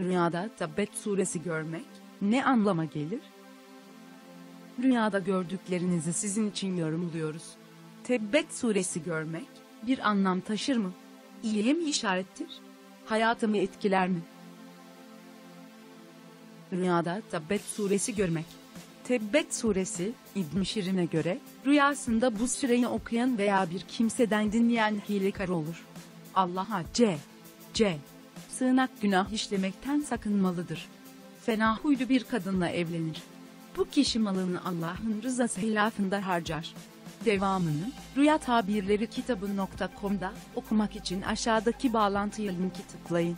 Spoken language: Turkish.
Rüyada Tabbet suresi görmek ne anlama gelir? Rüyada gördüklerinizi sizin için yorumluyoruz. Tebbet suresi görmek bir anlam taşır mı? İyiye mi işarettir? Hayatımı etkiler mi? Rüyada Tabbet suresi görmek. Tebbet suresi, İbn Şirin'e göre, rüyasında bu süreyi okuyan veya bir kimseden dinleyen hilekar olur. Allah'a C. C. Sığınak günah işlemekten sakınmalıdır. Fena huylu bir kadınla evlenir. Bu kişi malını Allah'ın rızası hilafında harcar. Devamını, Rüya Tabirleri kitabı.com'da okumak için aşağıdaki bağlantıya linki tıklayın.